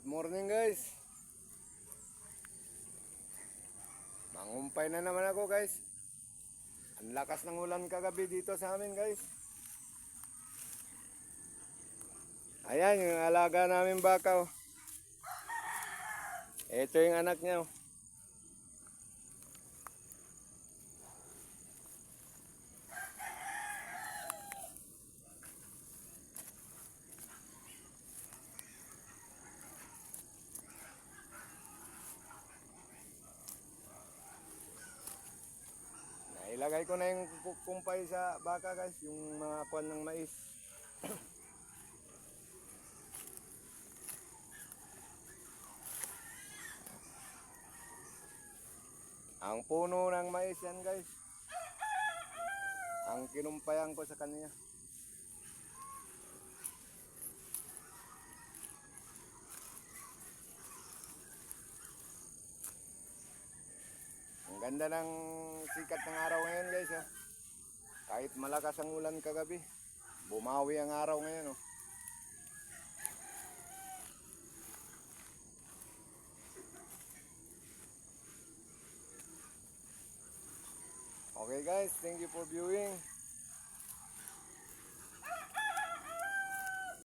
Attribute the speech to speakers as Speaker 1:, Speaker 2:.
Speaker 1: Good morning guys. Mangumpay na naman ako guys. Ang lakas ng ulan kagabi dito sa amin guys. Ayan yung alaga namin baka. oh. Ito yung anak niya. oh. Nailagay ko na yung ku- kumpay sa baka guys, yung mga kwan ng mais. Ang puno ng mais yan guys. Ang kinumpayan ko sa kanya. Ganda ng sikat ng araw ngayon guys. Oh. Kahit malakas ang ulan kagabi, bumawi ang araw ngayon. Oh. Okay guys, thank you for viewing.